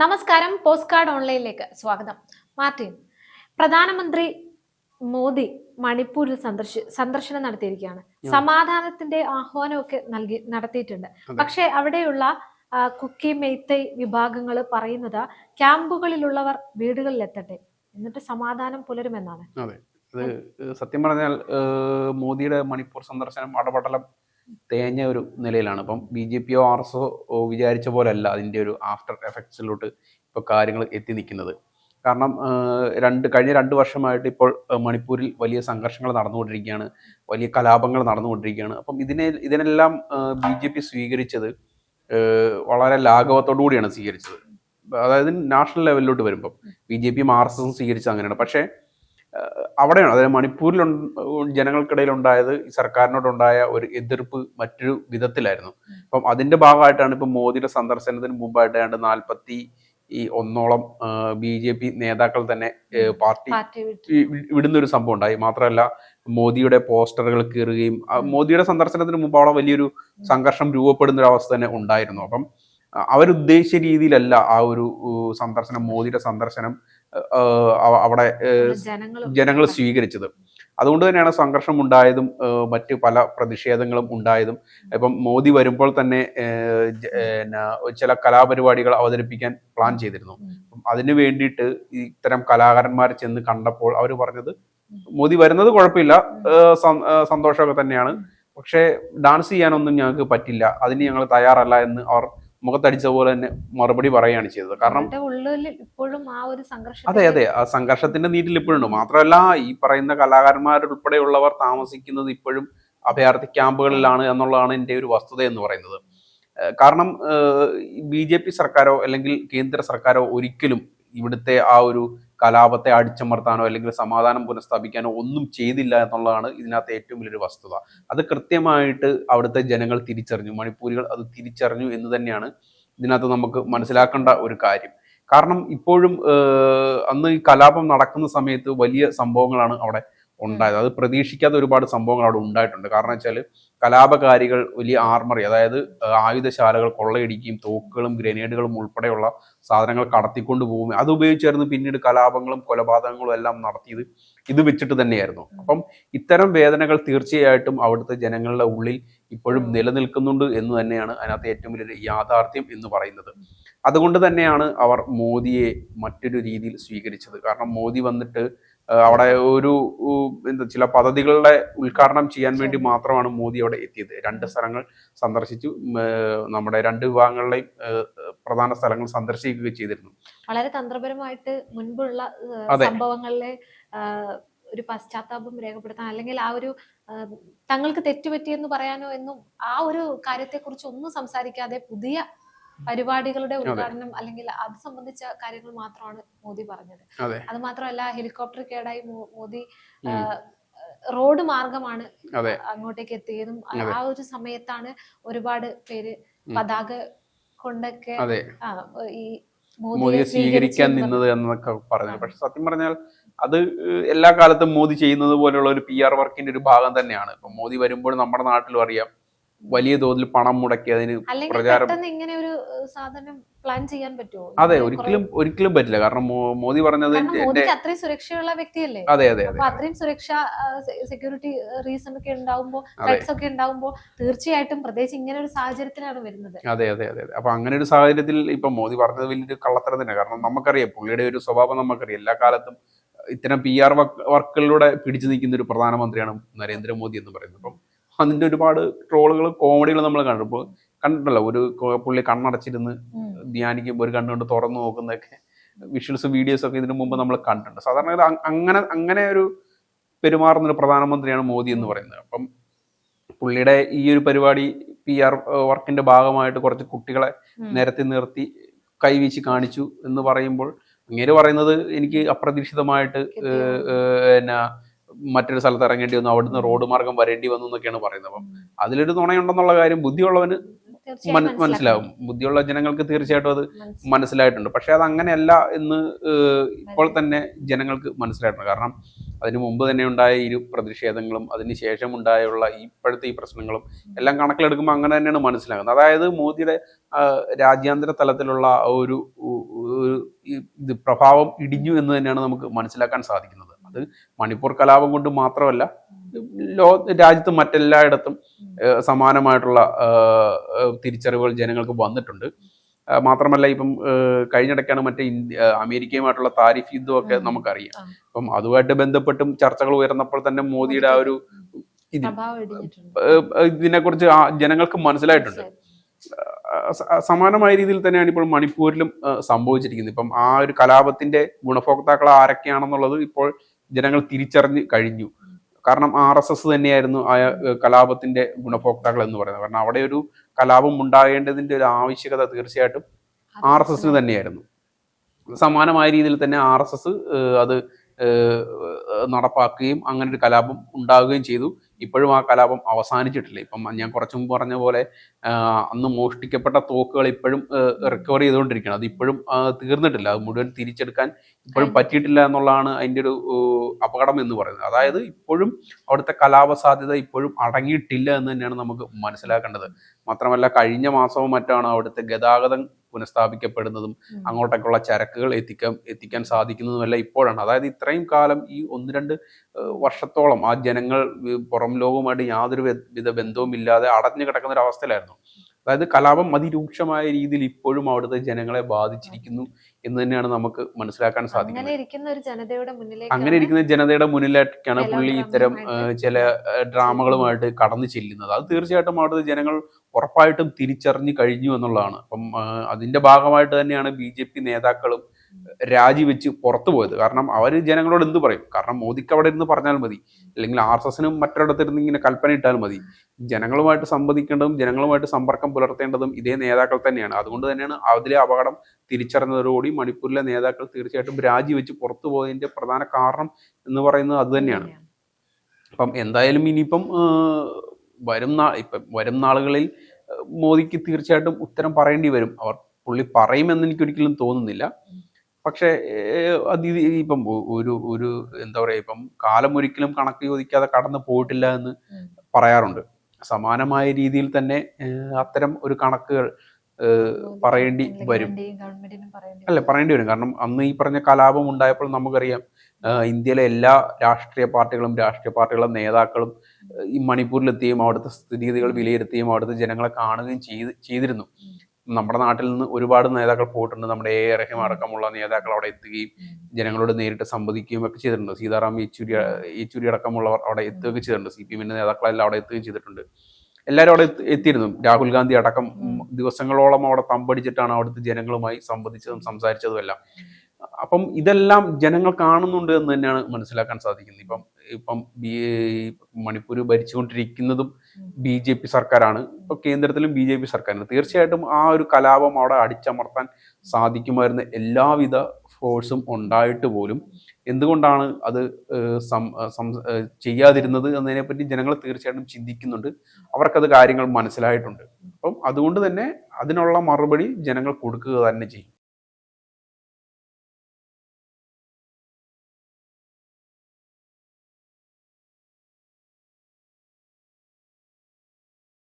നമസ്കാരം post card ഓൺലൈനിലേക്ക് സ്വാഗതം. Martin പ്രധാനമന്ത്രി മോദി മണിപ്പൂരിൽ സന്ദർശി സന്ദർശനം നടത്തിയിരിക്കുകയാണ്. സമാധാനത്തിന്റെ ആഹ്വാനമൊക്കെ നൽകി നടത്തിയിട്ടുണ്ട്. പക്ഷെ അവിടെയുള്ള കുക്കി മെയ്ത്തൈ വിഭാഗങ്ങൾ പറയുന്നത് ക്യാമ്പുകളിലുള്ളവർ വീടുകളിൽ എത്തട്ടെ എന്നിട്ട് സമാധാനം പുലരുമെന്നാണ്. സത്യം പറഞ്ഞാൽ മോദിയുടെ മണിപ്പൂർ സന്ദർശനം അടപടലം തേഞ്ഞ ഒരു നിലയിലാണ്. അപ്പം ബി ജെ പിയോ ആർ എസ് ഒ വിചാരിച്ച പോലല്ല അതിന്റെ ഒരു ആഫ്റ്റർ എഫക്ട്സിലോട്ട് ഇപ്പോൾ കാര്യങ്ങൾ എത്തി നിൽക്കുന്നത്. കാരണം രണ്ട് കഴിഞ്ഞ രണ്ട് വർഷമായിട്ട് ഇപ്പോൾ മണിപ്പൂരിൽ വലിയ സംഘർഷങ്ങൾ നടന്നുകൊണ്ടിരിക്കുകയാണ്. വലിയ കലാപങ്ങൾ നടന്നുകൊണ്ടിരിക്കുകയാണ്. അപ്പം ഇതിനെ ഇതിനെല്ലാം ബി ജെ പി സ്വീകരിച്ചത് വളരെ ലാഘവത്തോടു കൂടിയാണ് സ്വീകരിച്ചത്. അതായത് നാഷണൽ ലെവലിലോട്ട് വരുമ്പം. ബി ജെ പിയും ആർ എസ് എസും സ്വീകരിച്ചത് അങ്ങനെയാണ്. പക്ഷേ അവിടെയാണ്. അതായത് മണിപ്പൂരിൽ ജനങ്ങൾക്കിടയിൽ ഉണ്ടായത് ഈ സർക്കാരിനോടുണ്ടായ ഒരു എതിർപ്പ് മറ്റൊരു വിധത്തിലായിരുന്നു. അപ്പം അതിന്റെ ഭാഗമായിട്ടാണ് ഇപ്പം മോദിയുടെ സന്ദർശനത്തിന് മുമ്പായിട്ട് ഏതാണ്ട് നാൽപ്പത്തി ഈ ഒന്നോളം ബി ജെ പി നേതാക്കൾ തന്നെ പാർട്ടി വിടുന്ന ഒരു സംഭവം ഉണ്ടായി മാത്രമല്ല മോദിയുടെ പോസ്റ്ററുകൾ കീറുകയും മോദിയുടെ സന്ദർശനത്തിന് മുമ്പ് അവിടെ വലിയൊരു സംഘർഷം രൂപപ്പെടുന്ന ഒരു അവസ്ഥ തന്നെ ഉണ്ടായിരുന്നു. അപ്പം അവരുദ്ദേശിച്ച രീതിയിലല്ല ആ ഒരു സന്ദർശനം മോദിയുടെ സന്ദർശനം അവിടെ ജനങ്ങൾ സ്വീകരിച്ചത്. അതുകൊണ്ട് തന്നെയാണ് സംഘർഷം ഉണ്ടായതും മറ്റ് പല പ്രതിഷേധങ്ങളും ഉണ്ടായതും. ഇപ്പം മോദി വരുമ്പോൾ തന്നെ ചില കലാപരിപാടികൾ അവതരിപ്പിക്കാൻ പ്ലാൻ ചെയ്തിരുന്നു. അതിനു വേണ്ടിയിട്ട് ഇത്തരം കലാകാരന്മാർ ചെന്ന് കണ്ടപ്പോൾ അവർ പറഞ്ഞത് മോദി വരുന്നത് കുഴപ്പമില്ല. സന്തോഷമൊക്കെ തന്നെയാണ്. പക്ഷേ ഡാൻസ് ചെയ്യാനൊന്നും ഞങ്ങൾക്ക് പറ്റില്ല. അതിന് ഞങ്ങൾ തയ്യാറല്ല എന്ന് അവർ മുഖത്തടിച്ച പോലെ തന്നെ മറുപടി പറയുകയാണ് ചെയ്തത്. കാരണം ഇപ്പോഴും ആ ഒരു സംഘർഷം അതെ അതെ. ആ സംഘർഷത്തിന്റെ നീറ്റിൽ ഇപ്പോഴുണ്ട്. മാത്രമല്ല ഈ പറയുന്ന കലാകാരന്മാരുൾപ്പെടെയുള്ളവർ താമസിക്കുന്നത് ഇപ്പോഴും അഭയാർത്ഥി ക്യാമ്പുകളിലാണ് എന്നുള്ളതാണ് എന്റെ ഒരു വസ്തുത എന്ന് പറയുന്നത്. കാരണം ബി ജെ പി സർക്കാരോ അല്ലെങ്കിൽ കേന്ദ്ര സർക്കാരോ ഒരിക്കലും ഇവിടുത്തെ ആ ഒരു കലാപത്തെ അടിച്ചമർത്താനോ അല്ലെങ്കിൽ സമാധാനം പുനഃസ്ഥാപിക്കാനോ ഒന്നും ചെയ്തില്ല എന്നുള്ളതാണ് ഇതിനകത്ത് ഏറ്റവും വലിയൊരു വസ്തുത. അത് കൃത്യമായിട്ട് അവിടുത്തെ ജനങ്ങൾ തിരിച്ചറിഞ്ഞു. മണിപ്പൂരികൾ അത് തിരിച്ചറിഞ്ഞു എന്ന് തന്നെയാണ് ഇതിനകത്ത് നമുക്ക് മനസ്സിലാക്കേണ്ട ഒരു കാര്യം. കാരണം ഇപ്പോഴും അന്ന് ഈ കലാപം നടക്കുന്ന സമയത്ത് വലിയ സംഭവങ്ങളാണ് അവിടെ ഉണ്ടായത്. അത് പ്രതീക്ഷിക്കാത്ത ഒരുപാട് സംഭവങ്ങൾ അവിടെ ഉണ്ടായിട്ടുണ്ട്. കാരണം വെച്ചാൽ കലാപകാരികൾ വലിയ ആർമറി അതായത് ആയുധശാലകൾ കൊള്ളയടിക്കുകയും തോക്കുകളും ഗ്രനേഡുകളും ഉൾപ്പെടെയുള്ള സാധനങ്ങൾ കടത്തിക്കൊണ്ട് പോകും അത് ഉപയോഗിച്ചായിരുന്നു പിന്നീട് കലാപങ്ങളും കൊലപാതകങ്ങളും എല്ലാം നടത്തിയത്. ഇത് വെച്ചിട്ട് തന്നെയായിരുന്നു. അപ്പം ഇത്തരം വേദനകൾ തീർച്ചയായിട്ടും അവിടുത്തെ ജനങ്ങളുടെ ഉള്ളിൽ ഇപ്പോഴും നിലനിൽക്കുന്നുണ്ട് എന്ന് തന്നെയാണ് അതിനകത്ത് ഏറ്റവും വലിയൊരു യാഥാർത്ഥ്യം എന്ന് പറയുന്നത്. അതുകൊണ്ട് തന്നെയാണ് അവർ മോദിയെ മറ്റൊരു രീതിയിൽ സ്വീകരിച്ചത്. കാരണം മോദി വന്നിട്ട് അവിടെ ഒരു എന്താ ചില പദ്ധതികളുടെ ഉദ്ഘാടനം ചെയ്യാൻ വേണ്ടി മാത്രമാണ് മോദി അവിടെ എത്തിയത്. രണ്ട് സ്ഥലങ്ങൾ സന്ദർശിച്ചു. നമ്മുടെ രണ്ട് വിഭാഗങ്ങളിലെയും പ്രധാന സ്ഥലങ്ങൾ സന്ദർശിക്കുകയും ചെയ്തിരുന്നു. വളരെ തന്ത്രപരമായിട്ട് മുൻപുള്ള സംഭവങ്ങളിലെ ഒരു പശ്ചാത്താപം രേഖപ്പെടുത്താൻ അല്ലെങ്കിൽ ആ ഒരു തങ്ങൾക്ക് തെറ്റുപറ്റിയെന്ന് പറയാനോ എന്നും ആ ഒരു കാര്യത്തെക്കുറിച്ച് ഒന്നും സംസാരിക്കാതെ പുതിയ പരിപാടികളുടെ ഉദ്ഘാടനം അല്ലെങ്കിൽ അത് സംബന്ധിച്ച കാര്യങ്ങൾ മാത്രമാണ് മോദി പറഞ്ഞത്. അതെ. മാത്രമല്ല ഹെലികോപ്റ്റർ കേടായി മോദി റോഡ് മാർഗമാണ് അങ്ങോട്ടേക്ക് എത്തിയതും ആ- ഒരു സമയത്താണ് ഒരുപാട് പേര് പതാക കൊണ്ടൊക്കെ ഈ മോദിയെ സ്വീകരിക്കാൻ നിന്നത്. എന്നൊക്കെ പറഞ്ഞു പക്ഷെ സത്യം പറഞ്ഞാൽ അത് എല്ലാ കാലത്തും മോദി ചെയ്യുന്നത് പോലെയുള്ള ഒരു പി ആർ വർക്കിന്റെ ഒരു ഭാഗം തന്നെയാണ്. ഇപ്പൊ മോദി വരുമ്പോൾ നമ്മുടെ നാട്ടിലും അറിയാം വലിയ തോതിൽ പണം മുടക്കി അതിന് പ്രചാരം. ഇങ്ങനെ ഒരു സാധനം പ്ലാൻ ചെയ്യാൻ പറ്റുമോ അതെ ഒരിക്കലും ഒരിക്കലും പറ്റില്ല. കാരണം മോദി പറഞ്ഞത് അത്രയും സുരക്ഷയുള്ള വ്യക്തിയല്ലേ? അതെ അതെ അത്രയും സുരക്ഷ സെക്യൂരിറ്റി റീസൺ ഒക്കെ ഉണ്ടാവുമ്പോൾ. ഒക്കെ ഉണ്ടാവുമ്പോൾ തീർച്ചയായിട്ടും പ്രത്യേകിച്ച് ഇങ്ങനെ ഒരു സാഹചര്യത്തിലാണ് വരുന്നത്. അതെ അതെ അതെ അപ്പൊ അങ്ങനെ ഒരു സാഹചര്യത്തിൽ ഇപ്പൊ മോദി പറഞ്ഞത് വലിയൊരു കള്ളത്തരം തന്നെ. കാരണം നമുക്കറിയാം പുള്ളിയുടെ ഒരു സ്വഭാവം നമുക്കറിയാം. എല്ലാ കാലത്തും ഇത്തരം പി ആർ വർക്കുകളിലൂടെ പിടിച്ചു നിൽക്കുന്ന ഒരു പ്രധാനമന്ത്രിയാണ് നരേന്ദ്രമോദി എന്ന് പറയുന്നത്. അപ്പം അതിന്റെ ഒരുപാട് ട്രോളുകൾ കോമഡികൾ നമ്മൾ കണ്ടു ഇപ്പോൾ കണ്ടിട്ടല്ലോ ഒരു പുള്ളി കണ്ണടച്ചിരുന്ന് ധ്യാനിക്കുമ്പോൾ ഒരു കണ്ണുകൊണ്ട് തുറന്നു നോക്കുന്നതൊക്കെ വിഷ്വൽസ് വീഡിയോസ് ഒക്കെ ഇതിനു മുമ്പ് നമ്മൾ കണ്ടിട്ടുണ്ട്. സാധാരണ അങ്ങനെ അങ്ങനെ ഒരു പെരുമാറുന്ന ഒരു പ്രധാനമന്ത്രിയാണ് മോദി എന്ന് പറയുന്നത്. അപ്പം പുള്ളിയുടെ ഈ ഒരു പരിപാടി പി ആർ വർക്കിന്റെ ഭാഗമായിട്ട് കുറച്ച് കുട്ടികളെ. നിരത്തി നിർത്തി കൈവീശി കാണിച്ചു എന്ന് പറയുമ്പോൾ അങ്ങേര് പറയുന്നത് എനിക്ക് അപ്രതീക്ഷിതമായിട്ട് എന്നാ മറ്റൊരു സ്ഥലത്ത് ഇറങ്ങേണ്ടി വന്നു അവിടുന്ന് റോഡ് മാർഗം വരേണ്ടി വന്നു എന്നൊക്കെയാണ് പറയുന്നത്. അപ്പം അതിലൊരു നുണയുണ്ടെന്നുള്ള കാര്യം ബുദ്ധിയുള്ളവന് മനസ്സിലാവും. ബുദ്ധിയുള്ള ജനങ്ങൾക്ക് തീർച്ചയായിട്ടും അത് മനസ്സിലായിട്ടുണ്ട്. പക്ഷെ അത് അങ്ങനെയല്ല എന്ന് ഇപ്പോൾ തന്നെ ജനങ്ങൾക്ക് മനസ്സിലായിട്ടുണ്ട്. കാരണം അതിനു മുമ്പ് തന്നെ ഉണ്ടായ ഇരു പ്രതിഷേധങ്ങളും അതിന് ശേഷം ഉണ്ടായുള്ള ഇപ്പോഴത്തെ ഈ പ്രശ്നങ്ങളും എല്ലാം കണക്കിലെടുക്കുമ്പോൾ അങ്ങനെ തന്നെയാണ് മനസ്സിലാകുന്നത്. അതായത് മോദിയുടെ രാജ്യാന്തര തലത്തിലുള്ള ഒരു ഇത് പ്രഭാവം ഇടിഞ്ഞു എന്ന് തന്നെയാണ് നമുക്ക് മനസ്സിലാക്കാൻ സാധിക്കുന്നത്. അത് മണിപ്പൂർ കലാപം കൊണ്ട് മാത്രമല്ല ലോ രാജ്യത്ത് മറ്റെല്ലായിടത്തും സമാനമായിട്ടുള്ള തിരിച്ചറിവുകൾ ജനങ്ങൾക്ക് വന്നിട്ടുണ്ട്. മാത്രമല്ല ഇപ്പം കഴിഞ്ഞിടയ്ക്കാണ് മറ്റേ ഇന്ത്യ അമേരിക്കയുമായിട്ടുള്ള താരിഫ് യുദ്ധമൊക്കെ നമുക്കറിയാം. അപ്പം അതുമായിട്ട് ബന്ധപ്പെട്ടും ചർച്ചകൾ ഉയർന്നപ്പോൾ തന്നെ മോദിയുടെ ആ ഒരു ഇതിനെക്കുറിച്ച് ആ ജനങ്ങൾക്ക് മനസ്സിലായിട്ടുണ്ട്. സമാനമായ രീതിയിൽ തന്നെയാണ് ഇപ്പോൾ മണിപ്പൂരിലും സംഭവിച്ചിരിക്കുന്നത്. ഇപ്പം ആ ഒരു കലാപത്തിന്റെ ഗുണഭോക്താക്കൾ ആരൊക്കെയാണെന്നുള്ളത് ഇപ്പോൾ ജനങ്ങൾ തിരിച്ചറിഞ്ഞ് കഴിഞ്ഞു. കാരണം ആർ എസ് എസ് തന്നെയായിരുന്നു ആ കലാപത്തിന്റെ ഗുണഭോക്താക്കൾ എന്ന് പറയുന്നത്. കാരണം അവിടെ ഒരു കലാപം ഉണ്ടാകേണ്ടതിന്റെ ഒരു ആവശ്യകത തീർച്ചയായിട്ടും ആർ എസ് എസിന് തന്നെയായിരുന്നു. സമാനമായ രീതിയിൽ തന്നെ ആർ എസ് എസ് അത് നടപ്പാക്കുകയും അങ്ങനെ ഒരു കലാപം ഉണ്ടാകുകയും ചെയ്തു. ഇപ്പോഴും ആ കലാപം അവസാനിച്ചിട്ടില്ല. ഇപ്പം ഞാൻ കുറച്ചു മുമ്പ് പറഞ്ഞ പോലെ അന്ന് മോഷ്ടിക്കപ്പെട്ട തോക്കുകൾ ഇപ്പോഴും റിക്കവർ ചെയ്തുകൊണ്ടിരിക്കുകയാണ്. അത് ഇപ്പോഴും തീർന്നിട്ടില്ല. അത് മുഴുവൻ തിരിച്ചെടുക്കാൻ ഇപ്പോഴും പറ്റിയിട്ടില്ല എന്നുള്ളതാണ് അതിന്റെ ഒരു അപകടം എന്ന് പറയുന്നത്. അതായത് ഇപ്പോഴും അവിടുത്തെ കലാപ സാധ്യത ഇപ്പോഴും അടങ്ങിയിട്ടില്ല എന്ന് തന്നെയാണ് നമുക്ക് മനസ്സിലാക്കേണ്ടത്. മാത്രമല്ല കഴിഞ്ഞ മാസവും മറ്റാണ് അവിടുത്തെ ഗതാഗതം പുനഃസ്ഥാപിക്കപ്പെടുന്നതും അങ്ങോട്ടൊക്കെയുള്ള അങ്ങോട്ടേക്കുള്ള ചരക്കുകൾ എത്തിക്കാൻ എത്തിക്കാൻ സാധിക്കുന്നതുമല്ല ഇപ്പോഴാണ്. അതായത് ഇത്രയും കാലം ഈ ഒന്ന് രണ്ട് വർഷത്തോളം ആ ജനങ്ങൾ പുറം ലോകവുമായിട്ട് യാതൊരു വിധ ബന്ധവും ഇല്ലാതെ അടഞ്ഞു കിടക്കുന്ന ഒരു അവസ്ഥയിലായിരുന്നു അതായത് കലാപം അതിരൂക്ഷമായ രീതിയിൽ ഇപ്പോഴും അവിടുത്തെ ജനങ്ങളെ ബാധിച്ചിരിക്കുന്നു. എന്ന് തന്നെയാണ് നമുക്ക് മനസ്സിലാക്കാൻ സാധിക്കുന്നത്. അങ്ങനെ ഇരിക്കുന്ന ജനതയുടെ മുന്നിലേക്കാണ് പുള്ളി ഇത്തരം ചില ഡ്രാമകളുമായിട്ട് കടന്നു ചെല്ലുന്നത്. അത് തീർച്ചയായിട്ടും അവിടുത്തെ ജനങ്ങൾ ഉറപ്പായിട്ടും തിരിച്ചറിഞ്ഞു കഴിഞ്ഞു എന്നുള്ളതാണ്. അപ്പം അതിന്റെ ഭാഗമായിട്ട് തന്നെയാണ് ബി ജെ പി നേതാക്കളും രാജിവെച്ച് പുറത്തു പോയത്. കാരണം അവർ ജനങ്ങളോട് എന്ത് പറയും? കാരണം മോദിക്ക് അവിടെ ഇരുന്ന് പറഞ്ഞാൽ മതി. അല്ലെങ്കിൽ ആർ എസ് എസിനും മറ്റൊരിടത്തിരുന്ന് ഇങ്ങനെ കൽപ്പന ഇട്ടാൽ മതി. ജനങ്ങളുമായിട്ട് സംവദിക്കേണ്ടതും ജനങ്ങളുമായിട്ട് സമ്പർക്കം പുലർത്തേണ്ടതും ഇതേ നേതാക്കൾ തന്നെയാണ്. അതുകൊണ്ട് തന്നെയാണ് അതിലെ അപകടം തിരിച്ചറിഞ്ഞതോടുകൂടി മണിപ്പൂരിലെ നേതാക്കൾ തീർച്ചയായിട്ടും രാജിവെച്ച് പുറത്തു പോയതിന്റെ പ്രധാന കാരണം എന്ന് പറയുന്നത് അത് തന്നെയാണ്. അപ്പം എന്തായാലും ഇനിയിപ്പം വരും നാ ഇപ്പം വരും നാളുകളിൽ മോദിക്ക് തീർച്ചയായിട്ടും ഉത്തരം പറയേണ്ടി വരും. അവർ പുള്ളി പറയുമെന്ന് എനിക്ക് ഒരിക്കലും തോന്നുന്നില്ല പക്ഷേ അത് ഇപ്പം ഒരു ഒരു എന്താ പറയുക ഇപ്പം കാലം ഒരിക്കലും കണക്ക് ചോദിക്കാതെ കടന്നു പോയിട്ടില്ല എന്ന് പറയാറുണ്ട്. സമാനമായ രീതിയിൽ തന്നെ അത്തരം ഒരു കണക്കുകൾ പറയേണ്ടി വരും. അല്ലെ പറയേണ്ടി വരും. കാരണം അന്ന് ഈ പറഞ്ഞ കലാപം ഉണ്ടായപ്പോൾ നമുക്കറിയാം ഇന്ത്യയിലെ എല്ലാ രാഷ്ട്രീയ പാർട്ടികളും രാഷ്ട്രീയ പാർട്ടികളും നേതാക്കളും ഈ മണിപ്പൂരിലെത്തുകയും അവിടുത്തെ സ്ഥിതിഗതികൾ വിലയിരുത്തുകയും അവിടുത്തെ ജനങ്ങളെ കാണുകയും ചെയ്ത് ചെയ്തിരുന്നു. നമ്മുടെ നാട്ടിൽ നിന്ന് ഒരുപാട് നേതാക്കൾ പോയിട്ടുണ്ട്. നമ്മുടെ എ. റഹിം അടക്കമുള്ള നേതാക്കൾ അവിടെ എത്തുകയും ജനങ്ങളോട് നേരിട്ട് സംവദിക്കുകയും ഒക്കെ ചെയ്തിട്ടുണ്ട്. സീതാറാം യെച്ചൂരി യെച്ചൂരി അടക്കമുള്ളവർ അവിടെ എത്തുകയൊക്കെ ചെയ്തിട്ടുണ്ട്. സി പി എമ്മിന്റെ നേതാക്കളെല്ലാം അവിടെ എത്തുകയും ചെയ്തിട്ടുണ്ട്. എല്ലാവരും അവിടെ എത്തിയിരുന്നു. രാഹുൽ ഗാന്ധി അടക്കം ദിവസങ്ങളോളം അവിടെ തമ്പടിച്ചിട്ടാണ് അവിടുത്തെ ജനങ്ങളുമായി സംവദിച്ചതും സംസാരിച്ചതും എല്ലാം. അപ്പം ഇതെല്ലാം ജനങ്ങൾ കാണുന്നുണ്ട് എന്ന് തന്നെയാണ് മനസ്സിലാക്കാൻ സാധിക്കുന്നത്. ഇപ്പം ഇപ്പം ബി മണിപ്പൂർ ഭരിച്ചുകൊണ്ടിരിക്കുന്നതും ബി ജെ പി സർക്കാരാണ്. ഇപ്പൊ കേന്ദ്രത്തിലും ബി ജെ പി സർക്കാരാണ് തീർച്ചയായിട്ടും ആ ഒരു കലാപം അവിടെ അടിച്ചമർത്താൻ സാധിക്കുമായിരുന്ന എല്ലാവിധ ഫോഴ്സും ഉണ്ടായിട്ട് പോലും എന്തുകൊണ്ടാണ് അത് ചെയ്യാതിരുന്നത് എന്നതിനെപ്പറ്റി ജനങ്ങൾ തീർച്ചയായിട്ടും ചിന്തിക്കുന്നുണ്ട്. അവർക്കത് കാര്യങ്ങൾ മനസ്സിലായിട്ടുണ്ട്. അപ്പം അതുകൊണ്ട് തന്നെ അതിനുള്ള മറുപടി ജനങ്ങൾ കൊടുക്കുക തന്നെ ചെയ്യും.